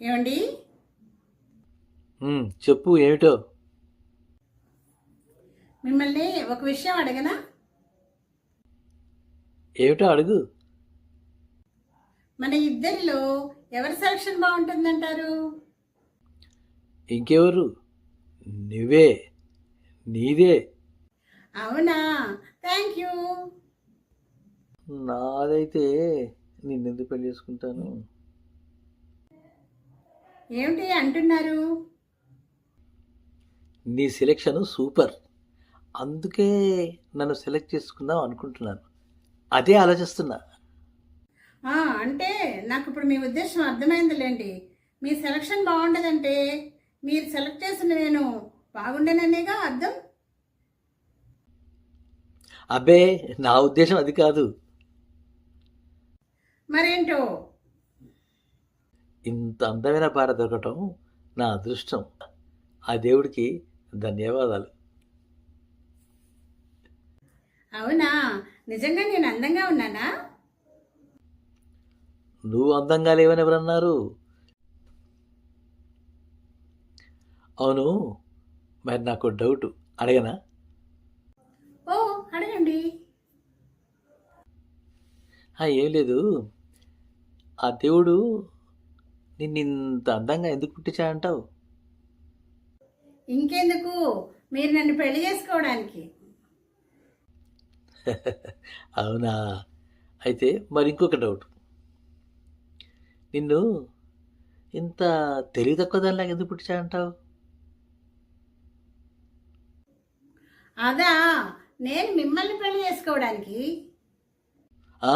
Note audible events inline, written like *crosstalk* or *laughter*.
ఏమండి? చెప్పు ఏమిటో? మిమ్మల్ని ఒక విషయం అడగనా? ఏమిటో అడుగు. మన ఇద్దరిలో ఎవరి సెలక్షన్ బాగుంటుందంటారు? ఇంకెవరు? నువ్వే. నీదే. అవునా? థ్యాంక్ యూ నాదైతే నిన్నెందుకు పెళ్ళి చేసుకుంటాను? ఏమిటి అంటున్నారు? నీ సెలెక్షన్ సూపర్ అందుకే నన్ను సెలెక్ట్ చేసుకుందాం అనుకుంటున్నాను. అదే ఆలోచిస్తున్నా. అంటే నాకు ఇప్పుడు మీ ఉద్దేశం అర్థమైందిలేండి. మీ సెలక్షన్ బాగుండదంటే మీరు సెలెక్ట్ చేసిన నేను బాగుండేననేగా అర్థం? అబ్బే నా ఉద్దేశం అది కాదు. మరేంటో? ఇంత అందమైన భార్య దొరకటం నా అదృష్టం. ఆ దేవుడికి ధన్యవాదాలు. అవునా? నిజంగా నేను అందంగా ఉన్నానా? నువ్వు అందంగా లేవని ఎవరన్నారు? అవును మరి నాకు డౌట్. అడగనా? ఓ అడగండి. ఏం లేదు. ఆ దేవుడు నిన్ను ఇంత అందంగా ఎందుకు పుట్టించాడంటావు ఇంకెందుకు? మీరు నన్ను పెళ్ళి చేసుకోవడానికి. *laughs* అవునా? అయితే మరి ఇంకొక డౌట్. నిన్ను ఇంత తెలివి తక్కువ దానిలాగా ఎందుకు పుట్టించాడంటావు అదా నేను మిమ్మల్ని పెళ్ళి చేసుకోవడానికి. ఆ?